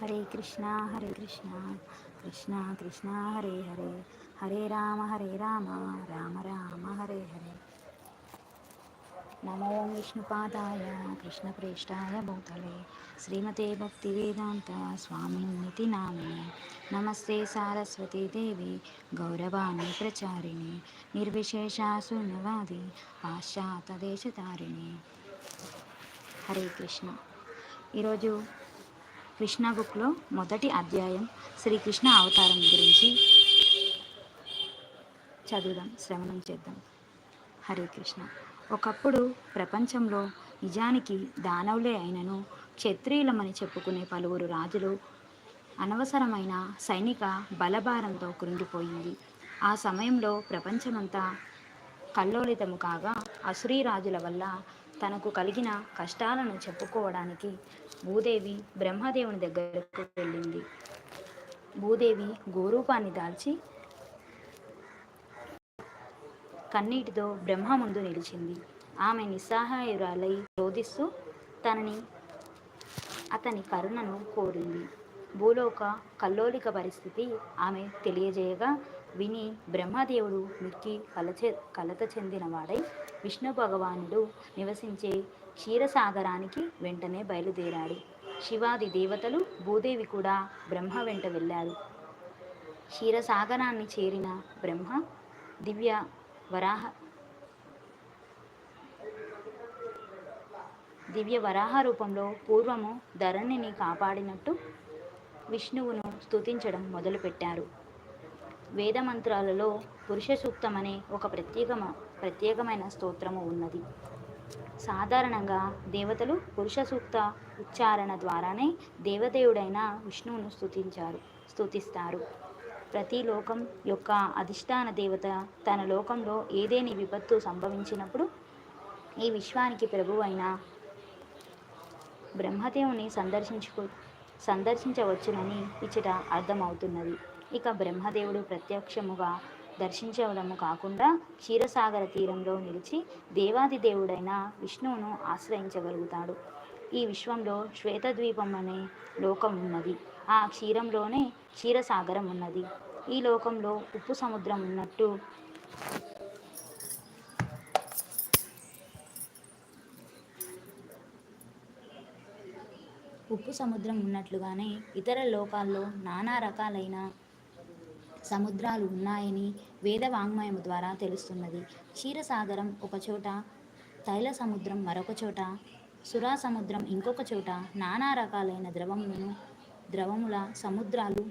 హరే కృష్ణ హరే కృష్ణ కృష్ణ కృష్ణ హరే హరే హరే రామ హరే రామ రామ రామ హరే హరే. నమో విష్ణుపాదాయ కృష్ణప్రేష్టాయ భూతలే శ్రీమతే భక్తి వేదాంత స్వామినితి నామిని నమస్తే సారస్వతీ దేవి గౌరవాణి ప్రచారిణి నిర్విశేష పాశ్చాత్య దేశతారిణి హరే కృష్ణ. ఈరోజు కృష్ణ బుక్లో మొదటి అధ్యాయం శ్రీకృష్ణ అవతారం గురించి చదువుదాం శ్రవణం చేద్దాం. హరే కృష్ణ. ఒకప్పుడు ప్రపంచంలో నిజానికి దానవులే అయినను క్షత్రియులమని చెప్పుకునే పలువురు రాజులు అనవసరమైన సైనిక బలభారంతో కృంగిపోయింది. ఆ సమయంలో ప్రపంచమంతా కల్లోలితము కాగా అసురీ రాజుల వల్ల తనకు కలిగిన కష్టాలను చెప్పుకోవడానికి భూదేవి బ్రహ్మదేవుని దగ్గరకు వెళ్ళింది. భూదేవి గోరూపాన్ని దాల్చి కన్నీటితో బ్రహ్మ ముందు నిలిచింది. ఆమె నిస్సహాయురాలై రోధిస్తూ తనని అతని కరుణను కోరింది. భూలోక కల్లోలిక పరిస్థితి ఆమె తెలియజేయగా విని బ్రహ్మదేవుడు మిక్కి కలచె కలత చెందినవాడై విష్ణు భగవానుడు నివసించే క్షీరసాగరానికి వెంటనే బయలుదేరాడు. శివాది దేవతలు భూదేవి కూడా బ్రహ్మ వెంట వెళ్ళారు. క్షీరసాగరాన్ని చేరిన బ్రహ్మ దివ్య వరాహ దివ్య వరాహ రూపంలో పూర్వము ధరణిని కాపాడినట్టు విష్ణువును స్తుతించడం మొదలుపెట్టారు. వేదమంత్రాలలో పురుష సూక్తం అనే ఒక ప్రత్యేకమ ప్రత్యేకమైన స్తోత్రము ఉన్నది. సాధారణంగా దేవతలు పురుష సూక్త ఉచ్చారణ ద్వారానే దేవదేవుడైన విష్ణువును స్తుతించారు స్థుతిస్తారు ప్రతి లోకం యొక్క అధిష్టాన దేవత తన లోకంలో ఏదేని విపత్తు సంభవించినప్పుడు ఈ విశ్వానికి ప్రభు అయిన బ్రహ్మదేవుని సందర్శించుకు సందర్శించవచ్చునని ఇచ్చట అర్థమవుతున్నది. ఇక బ్రహ్మదేవుడు ప్రత్యక్షముగా దర్శించడము కాకుండా క్షీరసాగర తీరంలో నిలిచి దేవాది దేవుడైన విష్ణువును ఆశ్రయించగలుగుతాడు. ఈ విశ్వంలో శ్వేతద్వీపం అనే లోకం ఉన్నది. ఆ క్షీరంలోనే క్షీరసాగరం ఉన్నది. ఈ లోకంలో ఉప్పు సముద్రం ఉన్నట్టు ఉప్పు సముద్రం ఉన్నట్లుగానే ఇతర లోకాల్లో నానా రకాలైన సముద్రాలు ఉన్నాయని వేద ద్వారా తెలుస్తున్నది. క్షీరసాగరం ఒకచోట తైల సముద్రం మరొక చోట సురా సముద్రం ఇంకొక చోట నానా రకాలైన ద్రవములను ద్రవముల సముద్రాలు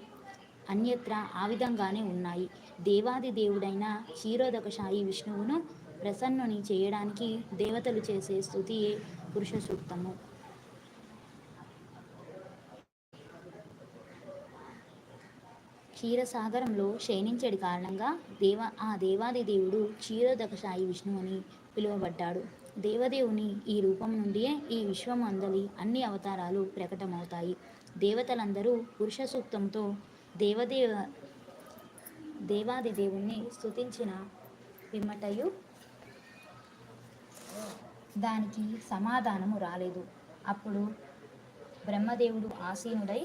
అన్యత్ర ఆ విధంగానే ఉన్నాయి. దేవాది దేవుడైన క్షీరోదకశాయి విష్ణువును ప్రసన్నుని చేయడానికి దేవతలు చేసే స్థుతియే పురుష సూక్తము క్షీరసాగరంలో శయనించడి కారణంగా దేవ ఆ దేవాది దేవుడు క్షీరోదకశాయి విష్ణు అని పిలువబడ్డాడు. దేవదేవుని ఈ రూపం నుండియే ఈ విశ్వం అందలి అన్ని అవతారాలు ప్రకటమవుతాయి. దేవతలందరూ పురుష సూక్తంతో దేవదేవ దేవాది దేవుణ్ణి స్తుతించిన పిమ్మటయు దానికి సమాధానము రాలేదు. అప్పుడు బ్రహ్మదేవుడు ఆసీనుడై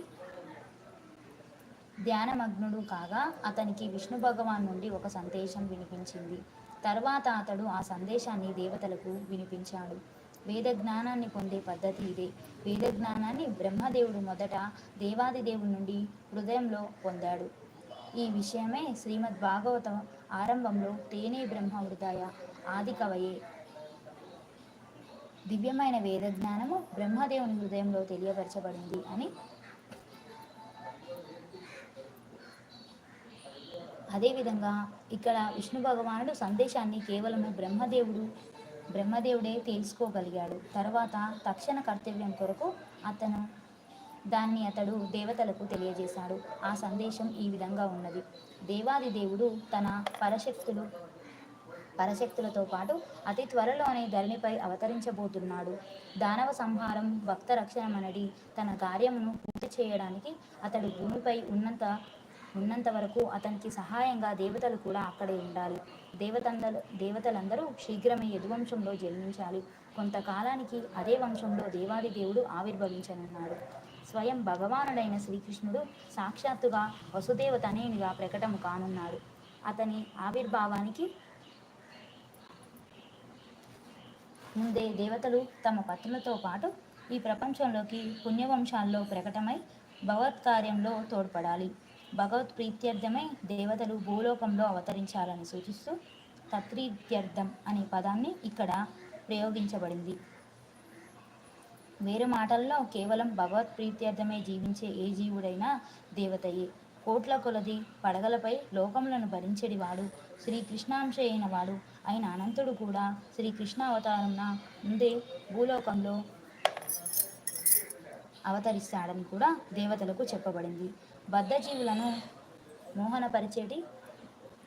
ధ్యానమగ్నుడు కాగా అతనికి విష్ణు భగవాన్ నుండి ఒక సందేశం వినిపించింది. తర్వాత అతడు ఆ సందేశాన్ని దేవతలకు వినిపించాడు. వేద జ్ఞానాన్ని పొందే పద్ధతి ఇదే. వేద జ్ఞానాన్ని బ్రహ్మదేవుడు మొదట దేవాది దేవుడి నుండి హృదయంలో పొందాడు. ఈ విషయమే శ్రీమద్ భాగవతం ఆరంభంలో తేనే బ్రహ్మ హృదయ ఆది కవయే దివ్యమైన వేద జ్ఞానము బ్రహ్మదేవుని హృదయంలో తెలియపరచబడింది అని అదేవిధంగా ఇక్కడ విష్ణు భగవానుడు సందేశాన్ని కేవలము బ్రహ్మదేవుడు బ్రహ్మదేవుడే తెలుసుకోగలిగాడు. తర్వాత తక్షణ కర్తవ్యం కొరకు అతను దాన్ని అతడు దేవతలకు తెలియజేశాడు. ఆ సందేశం ఈ విధంగా ఉన్నది. దేవాది దేవుడు తన పరశక్తులు పరశక్తులతో పాటు అతి త్వరలోనే ధరణిపై అవతరించబోతున్నాడు. దానవ సంహారం భక్త రక్షణమనడి తన కార్యమును పూర్తి చేయడానికి అతడు భూమిపై ఉన్నంత ఉన్నంత వరకు అతనికి సహాయంగా దేవతలు కూడా అక్కడే ఉండాలి. దేవతందరు దేవతలందరూ శీఘ్రమే యదువంశంలో జన్మించాలి. కొంతకాలానికి అదే వంశంలో దేవాది దేవుడు ఆవిర్భవించనున్నాడు. స్వయం భగవానుడైన శ్రీకృష్ణుడు సాక్షాత్తుగా వసుదేవ తనయునిగా ప్రకటము కానున్నాడు. అతని ఆవిర్భావానికి ముందే దేవతలు తమ పత్రులతో పాటు ఈ ప్రపంచంలోకి పుణ్యవంశాల్లో ప్రకటమై భగవత్ కార్యంలో తోడ్పడాలి. భగవత్ ప్రీత్యర్థమై దేవతలు భూలోకంలో అవతరించాలని సూచిస్తూ తత్రీత్యర్థం అనే పదాన్ని ఇక్కడ ప్రయోగించబడింది. వేరే మాటల్లో కేవలం భగవత్ ప్రీత్యర్థమే జీవించే ఏ జీవుడైనా దేవతయే. కోట్ల కొలది పడగలపై లోకములను భరించేడివాడు శ్రీకృష్ణాంశ అయిన వాడు అయిన అనంతుడు కూడా శ్రీకృష్ణ అవతారంన ముందే భూలోకంలో అవతరిస్తాడని కూడా దేవతలకు చెప్పబడింది. బద్ధజీవులను మోహనపరిచేటి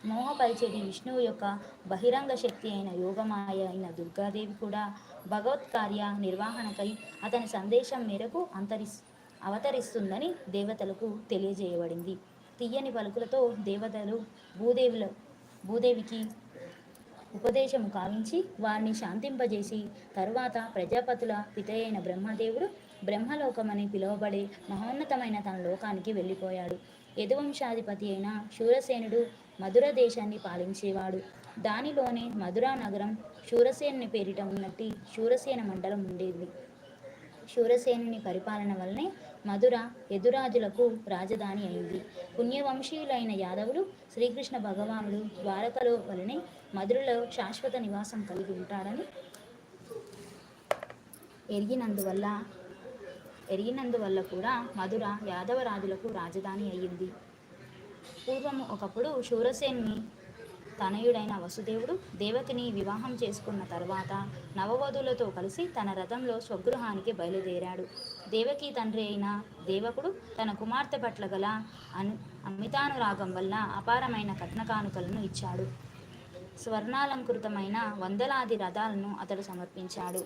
మోహపరిచేటి విష్ణువు యొక్క బహిరంగ శక్తి అయిన యోగమాయ అయిన దుర్గాదేవి కూడా భగవత్ కార్య నిర్వహణకై అతని సందేశం మేరకు అంతరిస్ అవతరిస్తుందని దేవతలకు తెలియజేయబడింది. తీయని పలుకులతో దేవతలు భూదేవుల భూదేవికి ఉపదేశము కావించి వారిని శాంతింపజేసి తరువాత ప్రజాపతుల పితయైన బ్రహ్మదేవుడు బ్రహ్మలోకమని పిలువబడే మహోన్నతమైన తన లోకానికి వెళ్ళిపోయాడు. యదువంశాధిపతి అయిన శూరసేనుడు మధుర దేశాన్ని పాలించేవాడు. దానిలోనే మధురా నగరం శూరసేనుని పేరిట ఉన్నట్టి శూరసేన మండలం ఉండేది. శూరసేనుని పరిపాలన వల్లనే మధుర యదురాజులకు రాజధాని అయింది. పుణ్యవంశీయులైన యాదవులు శ్రీకృష్ణ భగవానుడు ద్వారకలో వలనే మధురలో శాశ్వత నివాసం కలిగి ఉంటారని ఎరిగినందువల్ల ఎరిగినందువల్ల కూడా మధుర యాదవరాజులకు రాజధాని అయ్యింది. పూర్వము ఒకప్పుడు శూరసేన్ని తనయుడైన వసుదేవుడు దేవకిని వివాహం చేసుకున్న తర్వాత నవవధులతో కలిసి తన రథంలో స్వగృహానికి బయలుదేరాడు. దేవకి తండ్రి అయిన దేవకుడు తన కుమార్తె పట్ల గల అను అమితానురాగం వల్ల అపారమైన కట్నకానుకలను ఇచ్చాడు. స్వర్ణాలంకృతమైన వందలాది రథాలను అతడు సమర్పించాడు.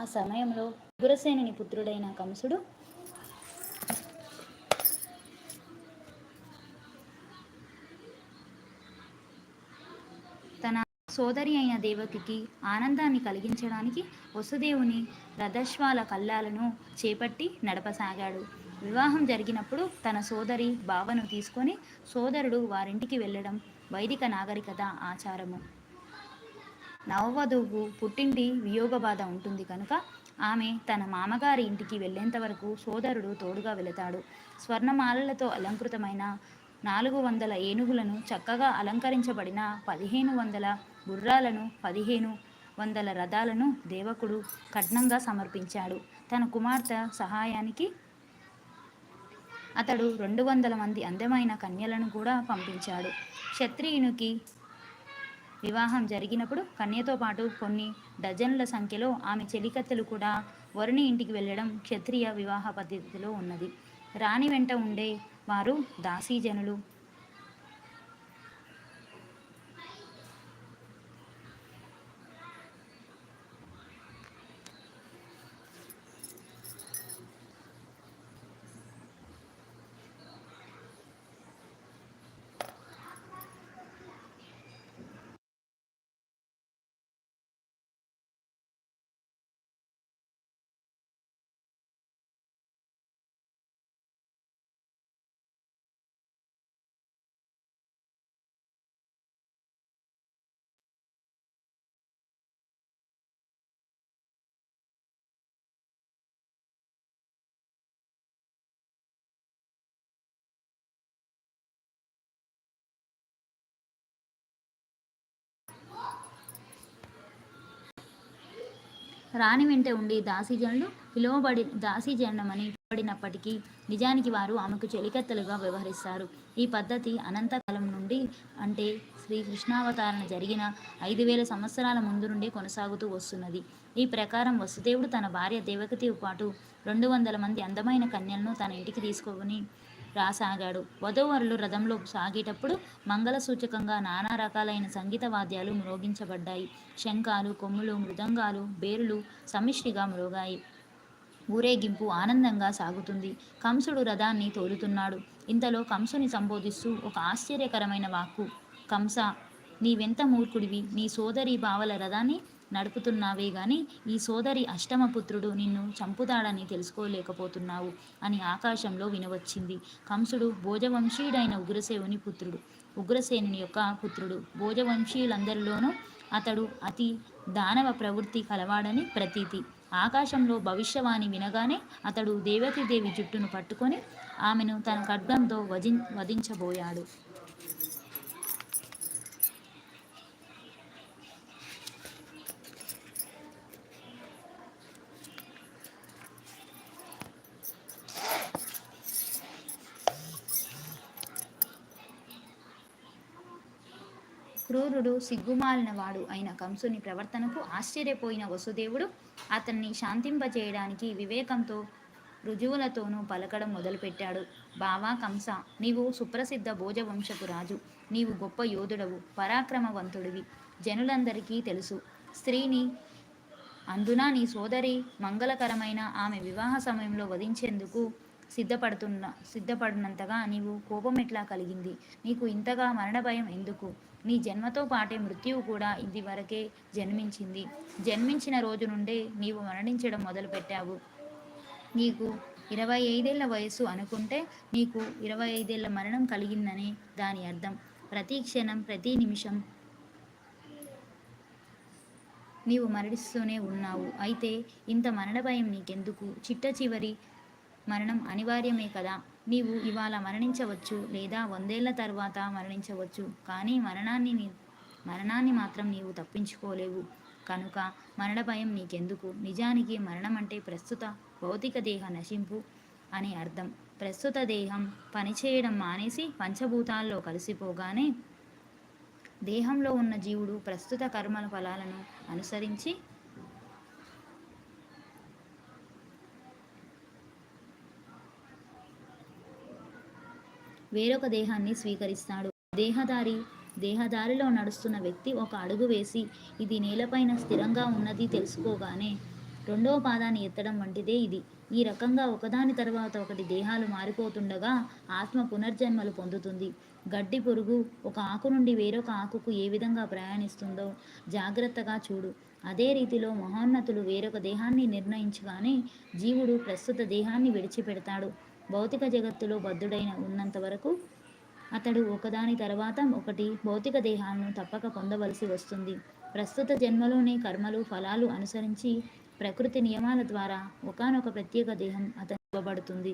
ఆ సమయంలో ఉగ్రసేనుని పుత్రుడైన కంసుడు తన సోదరి అయిన దేవకికి ఆనందాన్ని కలిగించడానికి వసుదేవుని రథశ్వాల కల్లాలను చేపట్టి నడపసాగాడు. వివాహం జరిగినప్పుడు తన సోదరి బావను తీసుకొని సోదరుడు వారింటికి వెళ్ళడం వైదిక నాగరికత ఆచారము. నవవధువు పుట్టింటి వియోగ బాధ ఉంటుంది కనుక ఆమె తన మామగారి ఇంటికి వెళ్ళేంత వరకు సోదరుడు తోడుగా వెళతాడు. స్వర్ణమాలలతో అలంకృతమైన నాలుగు వందల ఏనుగులను చక్కగా అలంకరించబడిన పదిహేను వందల గుర్రాలను పదిహేను వందల రథాలను దేవకుడు కట్నంగా సమర్పించాడు. తన కుమార్తె సహాయానికి అతడు రెండు వందల మంది అందమైన కన్యలను కూడా పంపించాడు. క్షత్రియునికి వివాహం జరిగినప్పుడు కన్యతో పాటు కొన్ని డజన్ల సంఖ్యలో ఆమె చెలికత్తెలు కూడా వరుణి ఇంటికి వెళ్ళడం క్షత్రియ వివాహ పద్ధతిలో ఉన్నది. రాణి వెంట ఉండే వారు దాసీజనులు. రాణి వెంట ఉండి దాసీజనులు పిలువబడి దాసీజనమని పడినప్పటికీ నిజానికి వారు ఆమెకు చెలికత్తెలుగా వ్యవహరిస్తారు. ఈ పద్ధతి అనంతకాలం నుండి అంటే శ్రీ కృష్ణావతారణ జరిగిన ఐదు వేల సంవత్సరాల ముందు నుండి కొనసాగుతూ వస్తున్నది. ఈ ప్రకారం వసుదేవుడు తన భార్య దేవకతితో పాటు రెండు వందల మంది అందమైన కన్యలను తన ఇంటికి తీసుకొని రాసాగాడు. వధూవరులు రథంలో సాగేటప్పుడు మంగళ సూచకంగా నానా రకాలైన సంగీత వాద్యాలు మ్రోగించబడ్డాయి. శంఖాలు కొమ్ములు మృదంగాలు బేరులు సమిష్టిగా మ్రోగాయి. ఊరేగింపు ఆనందంగా సాగుతుంది. కంసుడు రథాన్ని తోలుతున్నాడు. ఇంతలో కంసుని సంబోధిస్తూ ఒక ఆశ్చర్యకరమైన వాక్కు. కంస నీవెంత మూర్ఖుడివి? నీ సోదరి బావల రథాన్ని నడుపుతున్నావే గాని ఈ సోదరి అష్టమపుత్రుడు నిన్ను చంపుతాడని తెలుసుకోలేకపోతున్నావు అని ఆకాశంలో వినవచ్చింది. కంసుడు భోజవంశీయుడైన ఉగ్రసేవుని పుత్రుడు. ఉగ్రసేనుని యొక్క పుత్రుడు. భోజవంశీయులందరిలోనూ అతడు అతి దానవ ప్రవృత్తి కలవాడని ప్రతీతి. ఆకాశంలో భవిష్యవాణి వినగానే అతడు దేవతీదేవి జుట్టును పట్టుకొని ఆమెను తన ఖడ్గంతో వజి వధించబోయాడు. క్రూరుడు సిగ్గుమాలిన వాడు అయిన కంసుని ప్రవర్తనకు ఆశ్చర్యపోయిన వసుదేవుడు అతన్ని శాంతింపచేయడానికి వివేకంతో రుజువులతోనూ పలకడం మొదలుపెట్టాడు. బావా కంస నీవు సుప్రసిద్ధ భోజవంశపు రాజు. నీవు గొప్ప యోధుడవు పరాక్రమవంతుడివి. జనులందరికీ తెలుసు. స్త్రీని అందున నీ సోదరి మంగళకరమైన ఆమె వివాహ సమయంలో వధించేందుకు సిద్ధపడుతున్న సిద్ధపడినంతగా నీవు కోపం ఎట్లా కలిగింది? నీకు ఇంతగా మరణ భయం ఎందుకు? నీ జన్మతో పాటే మృత్యువు కూడా ఇది వరకే జన్మించింది. జన్మించిన రోజు నుండే నీవు మరణించడం మొదలుపెట్టావు. నీకు ఇరవై ఐదేళ్ళ వయస్సు అనుకుంటే నీకు ఇరవై ఐదేళ్ళ మరణం కలిగిందని దాని అర్థం. ప్రతి క్షణం ప్రతి నిమిషం నీవు మరణిస్తూనే ఉన్నావు. అయితే ఇంత మరణ భయం నీకెందుకు? చిట్ట చివరి మరణం అనివార్యమే కదా. నీవు ఇవాళ మరణించవచ్చు లేదా వందేళ్ళ తర్వాత మరణించవచ్చు. కానీ మరణాన్ని మరణాన్ని మాత్రం నీవు తప్పించుకోలేవు. కనుక మరణ భయం నీకెందుకు? నిజానికి మరణం అంటే ప్రస్తుత భౌతిక దేహ నశింపు అని అర్థం. ప్రస్తుత దేహం పనిచేయడం మానేసి పంచభూతాల్లో కలిసిపోగానే దేహంలో ఉన్న జీవుడు ప్రస్తుత కర్మల ఫలాలను అనుసరించి వేరొక దేహాన్ని స్వీకరిస్తాడు. దేహదారి దేహదారిలో నడుస్తున్న వ్యక్తి ఒక అడుగు వేసి ఇది నేలపైన స్థిరంగా ఉన్నది తెలుసుకోగానే రెండవ పాదాన్ని ఎత్తడం వంటిదే ఇది. ఈ రకంగా ఒకదాని తర్వాత ఒకటి దేహాలు మారిపోతుండగా ఆత్మ పునర్జన్మలు పొందుతుంది. గడ్డి పురుగు ఒక ఆకు నుండి వేరొక ఆకుకు ఏ విధంగా ప్రయాణిస్తుందో జాగ్రత్తగా చూడు. అదే రీతిలో మహోన్నతులు వేరొక దేహాన్ని నిర్ణయించగానే జీవుడు ప్రస్తుత దేహాన్ని విడిచిపెడతాడు. భౌతిక జగత్తులో బద్ధుడైన ఉన్నంత వరకు అతడు ఒకదాని తర్వాత ఒకటి భౌతిక దేహాలను తప్పక పొందవలసి వస్తుంది. ప్రస్తుత జన్మలోనే కర్మలు ఫలాలు అనుసరించి ప్రకృతి నియమాల ద్వారా ఒకనొక ప్రత్యేక దేహం అతను ఇవ్వబడుతుంది.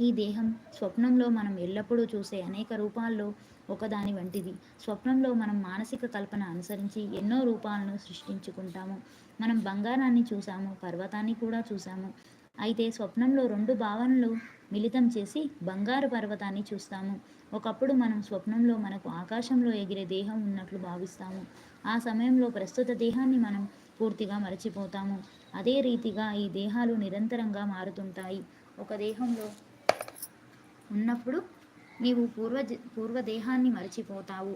ఈ దేహం స్వప్నంలో మనం ఎల్లప్పుడూ చూసే అనేక రూపాల్లో ఒకదాని వంటిది. స్వప్నంలో మనం మానసిక కల్పన అనుసరించి ఎన్నో రూపాలను సృష్టించుకుంటాము. మనం బంగారాన్ని చూసాము పర్వతాన్ని కూడా చూసాము. అయితే స్వప్నంలో రెండు భావనలు మిళితం చేసి బంగారు పర్వతాన్ని చూస్తాము. ఒకప్పుడు మనం స్వప్నంలో మనకు ఆకాశంలో ఎగిరే దేహం ఉన్నట్లు భావిస్తాము. ఆ సమయంలో ప్రస్తుత దేహాన్ని మనం పూర్తిగా మరచిపోతాము. అదే రీతిగా ఈ దేహాలు నిరంతరంగా మారుతుంటాయి. ఒక దేహంలో ఉన్నప్పుడు నీవు పూర్వ పూర్వదేహాన్ని మరచిపోతావు.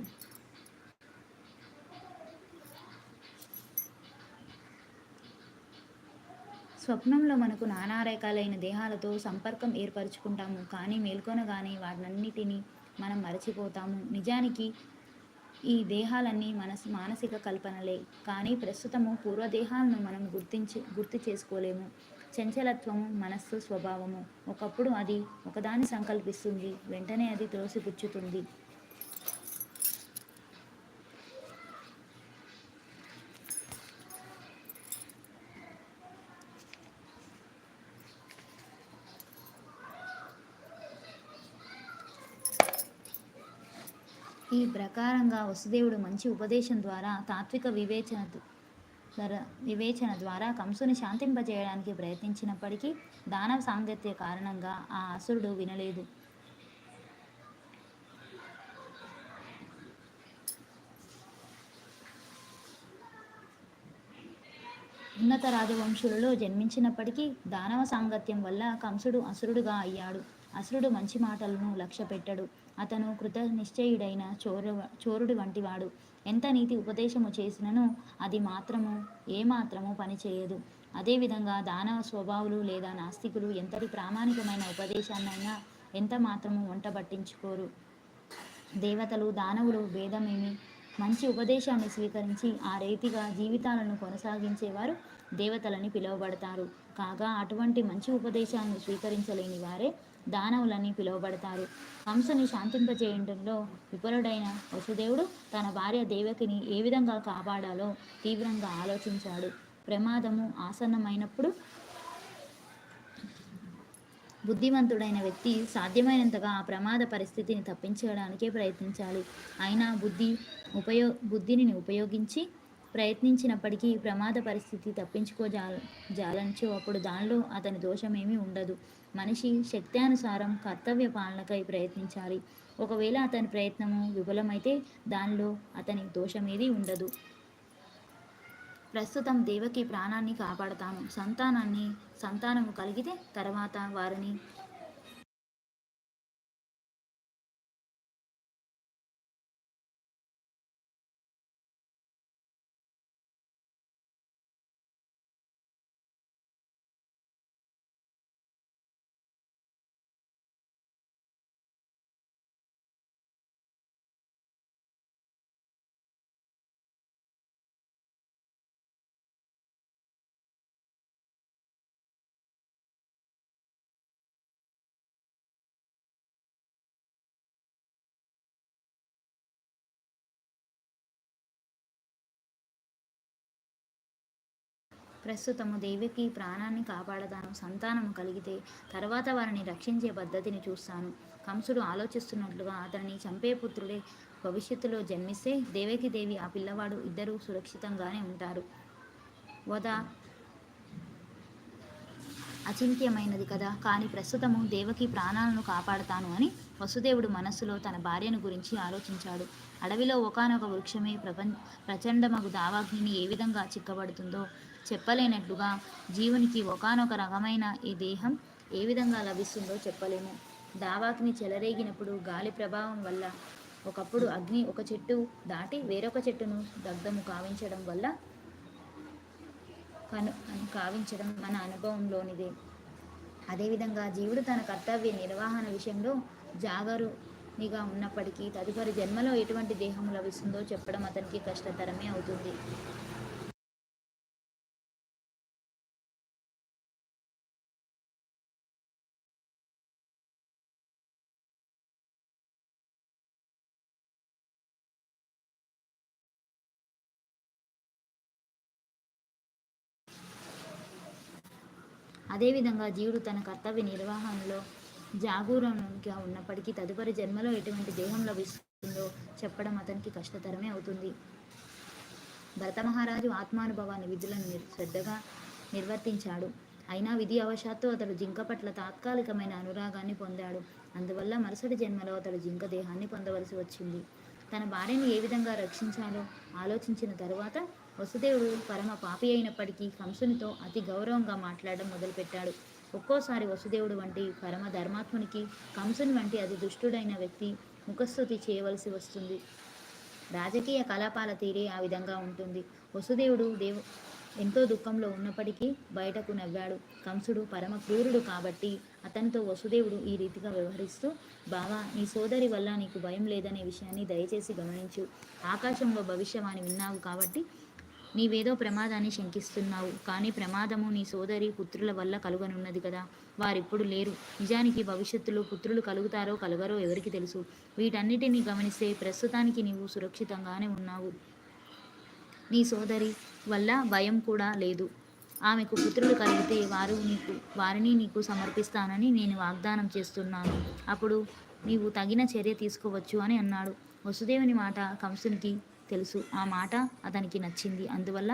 స్వప్నంలో మనకు నానా రకాలైన దేహాలతో సంపర్కం ఏర్పరచుకుంటాము. కానీ మేల్కొనగానే వాటినన్నిటిని మనం మరచిపోతాము. నిజానికి ఈ దేహాలన్నీ మనస్ మానసిక కల్పనలే. కానీ ప్రస్తుతము పూర్వదేహాలను మనం గుర్తించి గుర్తు చేసుకోలేము. చంచలత్వము మనస్సు స్వభావము. ఒకప్పుడు అది ఒకదాన్ని సంకల్పిస్తుంది. వెంటనే అది త్రోసిపుచ్చుతుంది. ఈ ప్రకారంగా వసుదేవుడు మంచి ఉపదేశం ద్వారా తాత్విక వివేచన వివేచన ద్వారా కంసుని శాంతింపజేయడానికి ప్రయత్నించినప్పటికీ దానవ సాంగత్య కారణంగా ఆ అసురుడు వినలేదు. ఉన్నత రాజవంశులలో జన్మించినప్పటికీ దానవ సాంగత్యం వల్ల కంసుడు అసురుడుగా అయ్యాడు. అసురుడు మంచి మాటలను లక్ష్య పెట్టడు. అతను కృత నిశ్చయుడైన చోరు చోరుడు వంటివాడు. ఎంత నీతి ఉపదేశము చేసినను అది మాత్రము ఏమాత్రము పనిచేయదు అదేవిధంగా దానవ స్వభావులు లేదా నాస్తికులు ఎంతటి ప్రామాణికమైన ఉపదేశాన్నైనా ఎంత మాత్రము వంట పట్టించుకోరు. దేవతలు దానవులు భేదమేమి మంచి ఉపదేశాన్ని స్వీకరించి ఆ రీతిగా జీవితాలను కొనసాగించేవారు దేవతలని పిలువబడతారు. కాగా అటువంటి మంచి ఉపదేశాన్ని స్వీకరించలేని వారే దానవులని పిలువబడతారు. కంసుని శాంతింపజేయడంలో విఫలుడైన వసుదేవుడు తన భార్య దేవకిని ఏ విధంగా కాపాడాలో తీవ్రంగా ఆలోచించాడు. ప్రమాదము ఆసన్నమైనప్పుడు బుద్ధిమంతుడైన వ్యక్తి సాధ్యమైనంతగా ఆ ప్రమాద పరిస్థితిని తప్పించడానికే ప్రయత్నించాలి. అయినా బుద్ధి ఉపయో బుద్ధిని ఉపయోగించి ప్రయత్నించినప్పటికీ ప్రమాద పరిస్థితి తప్పించుకోజాల జాలంచో అప్పుడు దానిలో అతని దోషమేమీ ఉండదు. మనిషి శక్త్యానుసారం కర్తవ్య పాలనకై ప్రయత్నించాలి. ఒకవేళ అతని ప్రయత్నము విఫలమైతే దానిలో అతని దోషమేది ఉండదు. ప్రస్తుతం దేవకి ప్రాణాన్ని కాపాడతాను సంతానాన్ని సంతానము కలిగితే తర్వాత వారిని ప్రస్తుతము దేవికి ప్రాణాన్ని కాపాడతాను సంతానము కలిగితే తర్వాత వారిని రక్షించే పద్ధతిని చూస్తాను. కంసుడు ఆలోచిస్తున్నట్లుగా అతన్ని చంపే పుత్రుడే భవిష్యత్తులో జన్మిస్తే దేవకి దేవి ఆ పిల్లవాడు ఇద్దరూ సురక్షితంగానే ఉంటారు. వద అచింత్యమైనది కదా. కానీ ప్రస్తుతము దేవకి ప్రాణాలను కాపాడతాను అని వసుదేవుడు మనస్సులో తన భార్యను గురించి ఆలోచించాడు. అడవిలో ఒకనొక వృక్షమే ప్రపంచ ప్రచండమగు దావాగ్నిని ఏ విధంగా చిక్కబడుతుందో చెప్పలేనట్లుగా జీవునికి ఒకనొక రకమైన ఈ దేహం ఏ విధంగా లభిస్తుందో చెప్పలేము. దావాగ్ని చెలరేగినప్పుడు గాలి ప్రభావం వల్ల ఒకప్పుడు అగ్ని ఒక చెట్టు దాటి వేరొక చెట్టును దగ్ధము కావించడం వల్ల కను కావించడం మన అనుభవంలోనిదే అదేవిధంగా జీవుడు తన కర్తవ్య నిర్వహణ విషయంలో జాగరునిగా ఉన్నప్పటికీ తదుపరి జన్మలో ఎటువంటి దేహం లభిస్తుందో చెప్పడం అతనికి కష్టతరమే అవుతుంది. అదేవిధంగా జీవుడు తన కర్తవ్య నిర్వహణలో జాగూరంగా ఉన్నప్పటికీ తదుపరి జన్మలో ఎటువంటి దేహం లభిస్తుందో చెప్పడం అతనికి కష్టతరమే అవుతుంది. భరత మహారాజు ఆత్మానుభవాన్ని విధులను శ్రద్ధగా నిర్వర్తించాడు. అయినా విధి అవశాత్తు అతడు జింక పట్ల తాత్కాలికమైన అనురాగాన్ని పొందాడు. అందువల్ల మరుసటి జన్మలో అతడు జింక దేహాన్ని పొందవలసి వచ్చింది. తన భార్యను ఏ విధంగా రక్షించాలో ఆలోచించిన తరువాత వసుదేవుడు పరమ పాపి అయినప్పటికీ కంసునితో అతి గౌరవంగా మాట్లాడడం మొదలుపెట్టాడు. ఒక్కోసారి వసుదేవుడు వంటి పరమ ధర్మాత్మునికి కంసుని వంటి అతి దుష్టుడైన వ్యక్తి ముఖస్థుతి చేయవలసి వస్తుంది. రాజకీయ కలాపాల తీరే ఆ విధంగా ఉంటుంది. వసుదేవుడు దేవు ఎంతో దుఃఖంలో ఉన్నప్పటికీ బయటకు నవ్వాడు. కంసుడు పరమ క్రూరుడు కాబట్టి అతనితో వసుదేవుడు ఈ రీతిగా వ్యవహరిస్తూ బావా నీ సోదరి వల్ల నీకు భయం లేదనే విషయాన్ని దయచేసి గమనించు. ఆకాశంలో భవిష్యవాణి విన్నావు కాబట్టి నీవేదో ప్రమాదాన్ని శంకిస్తున్నావు కానీ ప్రమాదము నీ సోదరి పుత్రుల వల్ల కలుగనున్నది కదా. వారిప్పుడు లేరు. నిజానికి భవిష్యత్తులో పుత్రులు కలుగుతారో కలగరో ఎవరికి తెలుసు? వీటన్నిటిని గమనిస్తే ప్రస్తుతానికి నీవు సురక్షితంగానే ఉన్నావు. నీ సోదరి వల్ల భయం కూడా లేదు. ఆమెకు పుత్రులు కలిగితే వారు నీకు వారిని నీకు సమర్పిస్తానని నేను వాగ్దానం చేస్తున్నాను. అప్పుడు నీవు తగిన చర్య తీసుకోవచ్చు అని అన్నాడు. వసుదేవుని మాట కంసునికి తెలుసు. ఆ మాట అతనికి నచ్చింది. అందువల్ల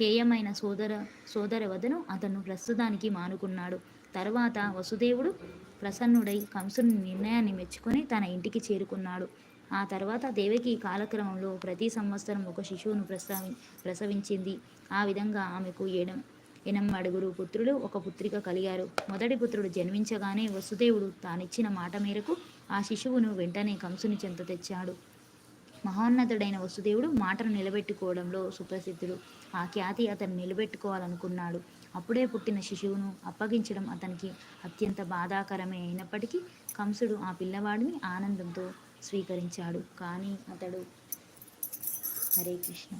హేయమైన సోదర సోదర వదను అతను ప్రస్తుతానికి మానుకున్నాడు. తర్వాత వసుదేవుడు ప్రసన్నుడై కంసుని నిర్ణయాన్ని మెచ్చుకొని తన ఇంటికి చేరుకున్నాడు. ఆ తర్వాత దేవకి కాలక్రమంలో ప్రతి సంవత్సరం ఒక శిశువును ప్రసవి ప్రసవించింది. ఆ విధంగా ఆమెకు ఏడం ఎనమ్మడుగురు పుత్రులు ఒక పుత్రిక కలిగారు. మొదటి పుత్రుడు జన్మించగానే వసుదేవుడు తానిచ్చిన మాట మేరకు ఆ శిశువును వెంటనే కంసుని చెంత తెచ్చాడు. మహోన్నతుడైన వసుదేవుడు మాటను నిలబెట్టుకోవడంలో సుప్రసిద్ధుడు. ఆ ఖ్యాతి అతను నిలబెట్టుకోవాలనుకున్నాడు. అప్పుడే పుట్టిన శిశువును అప్పగించడం అతనికి అత్యంత బాధాకరమే అయినప్పటికీ కంసుడు ఆ పిల్లవాడిని ఆనందంతో స్వీకరించాడు. కానీ అతడు హరే కృష్ణ.